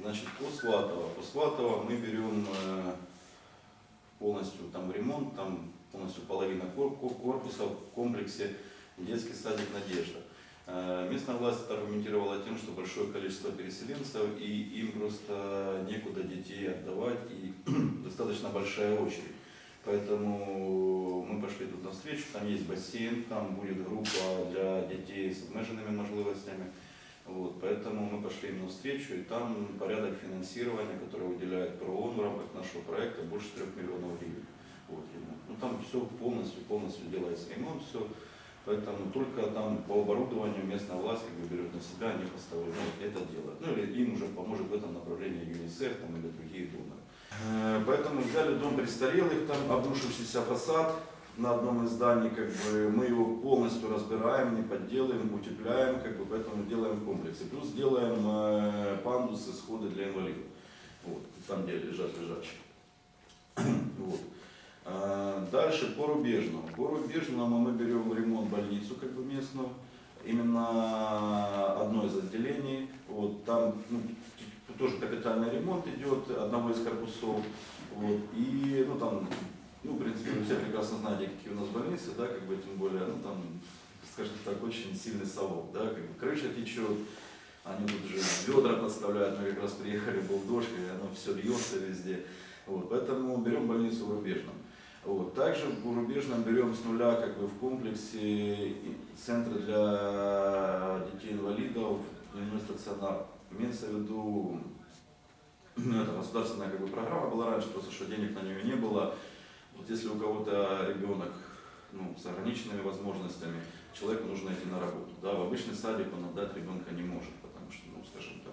Значит, по Сватово. По Сватово мы берем э, полностью там ремонт, там полностью половина кор- кор- корпуса в комплексе детский садик «Надежда». Э, Местная власть аргументировала тем, что большое количество переселенцев, и им просто некуда детей отдавать, и достаточно большая очередь. Поэтому мы пошли тут навстречу, там есть бассейн, там будет группа для детей с обмеженными можливостями. Вот, поэтому мы пошли им навстречу, и там порядок финансирования, который выделяет ПРООН в рамках нашего проекта, больше 3 миллионов гривен. Вот, ну, там все полностью, полностью делается ремонт, все. Поэтому только там по оборудованию местная власть как бы берет на себя, они поставляют, ну, это делают. Ну или им уже поможет в этом направлении ЮНИСЕФ там, или другие доноры. Э, Поэтому взяли дом престарелых, там обрушившийся фасад на одном из зданий, как бы мы его полностью разбираем, не подделаем, утепляем, как бы, поэтому делаем в комплексе. Плюс делаем э, пандусы, сходы для инвалидов. Вот, там, где лежат лежачие. Вот. А, Дальше по Рубежному. По Рубежному мы берем ремонт больницу как бы местную, именно одно из отделений. Вот, там ну, тоже капитальный ремонт идет одного из корпусов. Вот, и ну, там, ну, в принципе, вы все прекрасно знаете, какие у нас больницы, да, как бы, тем более, ну, там, скажем так, очень сильный совок, да, как бы крыша течет, они тут же ведра подставляют, мы как раз приехали, был дождь, и оно все льется везде. Вот, поэтому берем больницу в Рубежном. Вот. Также в Рубежном берем с нуля как бы, в комплексе центры для детей-инвалидов, дневной стационар. Имеется в виду, ну, это государственная как бы, программа была раньше, просто что денег на нее не было. Вот если у кого-то ребенок ну, с ограниченными возможностями, человеку нужно идти на работу. Да, в обычный садик он отдать ребенка не может, потому что, ну, скажем так,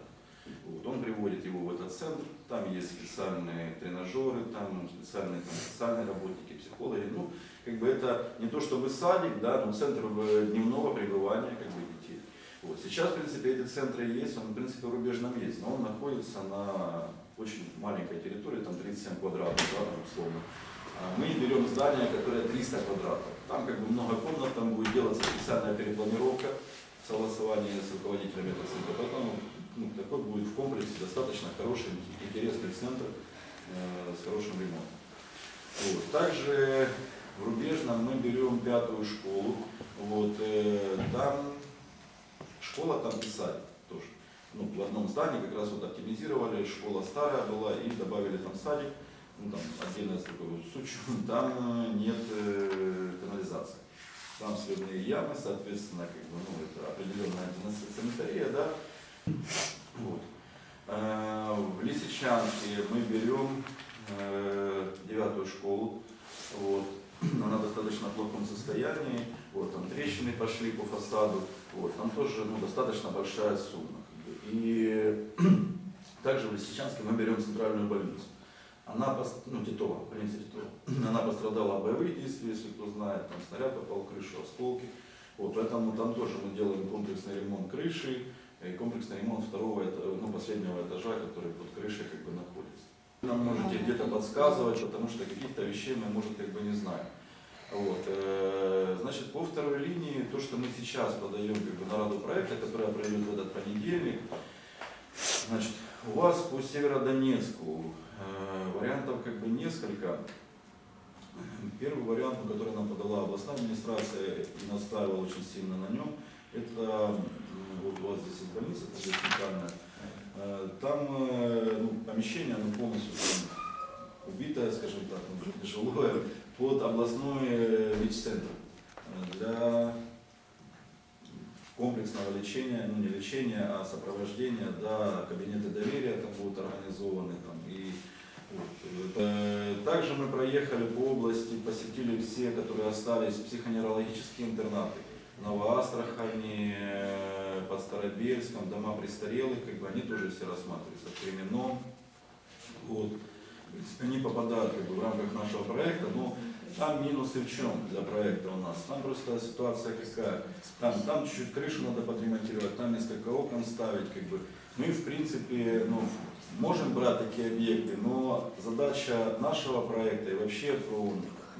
вот, он приводит его в этот центр, там есть специальные тренажеры, там специальные, там, социальные работники, психологи. Ну, как бы это не то чтобы садик, да, но центр э, дневного пребывания как бы, детей. Вот. Сейчас, в принципе, эти центры есть, он, в принципе, в рубежном есть, но он находится на очень маленькой территории, там 37 квадратов, да, там, условно. А Мы берем здание, которое 300 квадратов. Там как бы много комнат, там будет делаться специальная перепланировка в согласовании с руководителями этого центра. Поэтому ну, такой будет в комплексе достаточно хороший, интересный центр э, с хорошим ремонтом. Вот. Также в Рубежном мы берем пятую школу. Вот, э, там школа, там и садик тоже. Ну, в одном здании как раз вот оптимизировали, школа старая была и добавили там садик. Ну, там отдельно с такой вот сучью, там э, нет э, канализации. Там сливные ямы, соответственно, как бы, ну, это определенная санитария, да, вот. Э, В Лисичанке мы берем э, девятую школу. Вот. Она достаточно в плохом состоянии. Вот, там трещины пошли по фасаду. Вот, там тоже ну, достаточно большая сумма. И также в Лисичанске мы берем центральную больницу. Она, ну, Титова, больница Титова. Она пострадала от боевых действий, если кто знает, там снаряд попал в крышу, осколки. Вот, поэтому там тоже мы делаем комплексный ремонт крыши, и комплексный ремонт второго, ну, последнего этажа, который под крышей как бы находится. Нам можете где-то подсказывать, потому что каких-то вещей мы, может, как бы не знаем. Вот. э, Значит, по второй линии, то, что мы сейчас подаем как бы, на раду проекта, которая пройдет в этот понедельник, значит, у вас по Северодонецку вариантов как бы несколько. Первый вариант, который нам подала областная администрация и настаивала очень сильно на нем, это вот у вас здесь есть больница, это здесь центральная. Э, Там э, ну, помещение, оно полностью там, убитое, скажем так, ну, жилое, под областной э, ВИЧ-центр э, для комплексного лечения, ну не лечения, а сопровождения до кабинета доверия там будут организованы. Там, и. Э, Также мы проехали по области, посетили все, которые остались, психоневрологические интернаты. Новоастрахани, э, под Старобельском, дома престарелых, как бы они тоже все рассматриваются. В Кременном. Вот. Они попадают как бы, в рамках нашего проекта, но там минусы в чем для проекта у нас? Там просто ситуация какая? Там, там чуть-чуть крышу надо подремонтировать, там несколько окон ставить, как бы. Мы, в принципе, ну, можем брать такие объекты, но задача нашего проекта и вообще про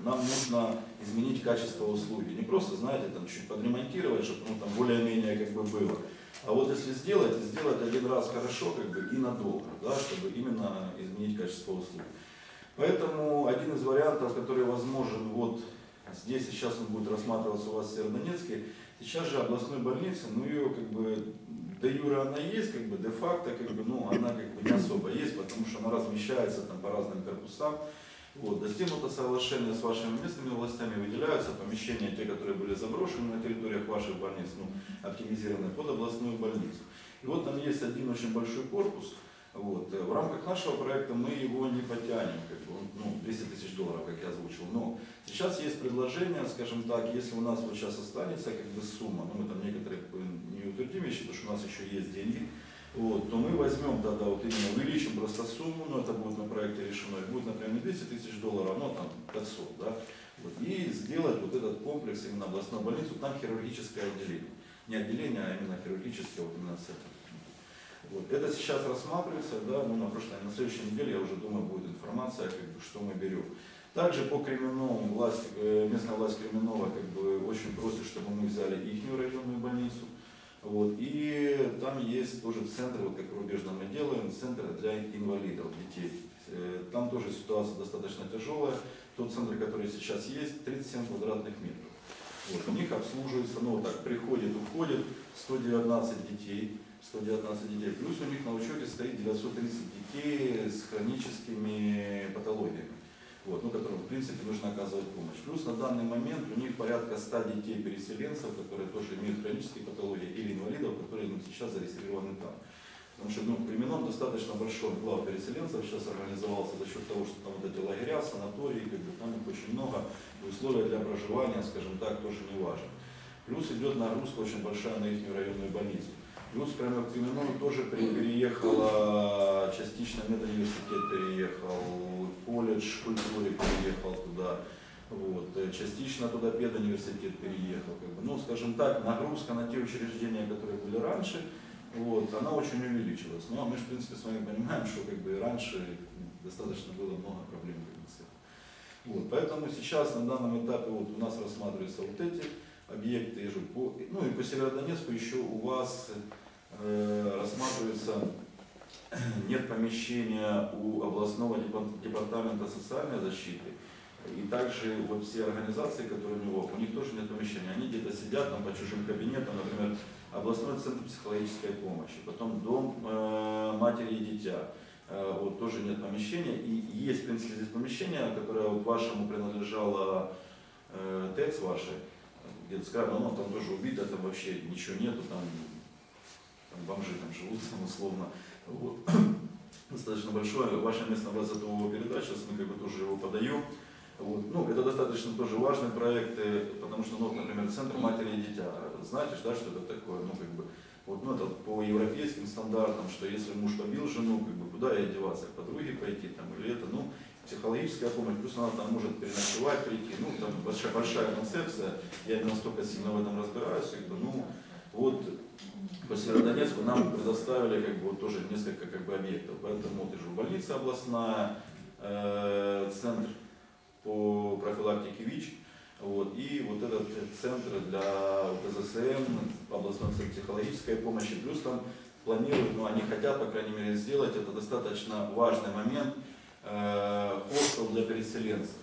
нам нужно изменить качество услуги. Не просто, знаете, там чуть подремонтировать, чтобы ну, там более-менее как бы было. А вот если сделать, сделать один раз хорошо как бы, и надолго, да, чтобы именно изменить качество услуг. Поэтому один из вариантов, который возможен вот здесь и сейчас он будет рассматриваться у вас в Северодонецке, сейчас же областной больницы, ну ее как бы де юре она есть, как бы де-факто, как бы, ну, она как бы не особо есть, потому что она размещается там по разным корпусам. Вот, достигнуто соглашение с вашими местными властями, выделяются помещения, те, которые были заброшены на территориях ваших больниц, ну, оптимизированы под областную больницу. И вот там есть один очень большой корпус, вот. э, В рамках нашего проекта мы его не потянем, как бы, ну, 200 тысяч долларов, как я озвучил. Но сейчас есть предложение, скажем так, если у нас вот сейчас останется как бы сумма, ну мы там некоторые не утвердим вещи, потому что у нас еще есть деньги, вот, то мы возьмем тогда вот именно, увеличим просто сумму, но это будет на проекте решено, будет, например, не 200 тысяч долларов, но там 500, да, вот, и сделать вот этот комплекс именно областной больницу, там хирургическое отделение. Не отделение, а именно хирургическое, вот именно центр. Вот. Это сейчас рассматривается, да, ну, на прошлой, на следующей неделе, я уже думаю, будет информация, как бы, что мы берем. Также по Кременному, власть, э, местная власть Кременного как бы, очень просит, чтобы мы взяли их районную больницу. Вот. И там есть тоже центр, вот как в Рубежном мы делаем, центр для инвалидов, детей. Э, Там тоже ситуация достаточно тяжелая. Тот центр, который сейчас есть, 37 квадратных метров. Вот. У них обслуживается, ну, вот так, приходит, уходит 119 детей. 119 детей. Плюс у них на учете стоит 930 детей с хроническими патологиями, вот, ну, которым, в принципе, нужно оказывать помощь. Плюс на данный момент у них порядка 100 детей-переселенцев, которые тоже имеют хронические патологии, или инвалидов, которые ну, сейчас зарегистрированы там. Потому что ну, в Кременном достаточно большой глав переселенцев сейчас организовался за счет того, что там вот эти лагеря, санатории, как бы, там их очень много, и условия для проживания, скажем так, тоже не важны. Плюс идет нагрузка очень большая на их районную больницу. Плюс прямо в Кременном тоже переехала, частично медуниверситет переехал, колледж культуры переехал туда. Вот. э, Частично туда педуниверситет переехал. Как бы. Ну, скажем так, нагрузка на те учреждения, которые были раньше, вот, она очень увеличилась. Но мы же, в принципе, с вами понимаем, что как бы, и раньше достаточно было много проблем как бы. Вот, поэтому сейчас на данном этапе вот, у нас рассматриваются вот эти объекты. же по- Ну и по Северодонецку еще у вас э, рассматривается нет помещения у областного депа- департамента социальной защиты. И также вот все организации, которые у него, у них тоже нет помещения. Они где-то сидят там по чужим кабинетам, например, областной центр психологической помощи, потом дом э, матери и дитя. Э, вот тоже нет помещения. И есть, в принципе, здесь помещение, которое вашему принадлежало э, ТЭЦ вашей, где-то скажем, оно там тоже убито, там вообще ничего нету, там, там бомжи там живут, там условно. Вот. Достаточно большое. Ваша местная власть за его передача, сейчас мы как бы тоже его подаем. Вот. Ну, это достаточно тоже важный проект, э, потому что, ну, например, центр матери и дитя. Знаете, да, что это такое? Ну, как бы, вот, ну, это по европейским стандартам, что если муж побил жену, как бы, куда ей одеваться, к подруге пойти, там, ну, психологическая помощь, плюс она там может переночевать, прийти, ну, там большая, большая концепция, я не настолько сильно в этом разбираюсь, как бы, ну, вот по Северодонецку нам предоставили как бы, вот тоже несколько как бы, объектов, поэтому вот и больница областная, э, центр по профилактике ВИЧ, вот, и вот этот центр для УТЗСМ, областной центр психологической помощи, плюс там планируют, ну они хотят, по крайней мере, сделать, это достаточно важный момент, хостел для переселенцев.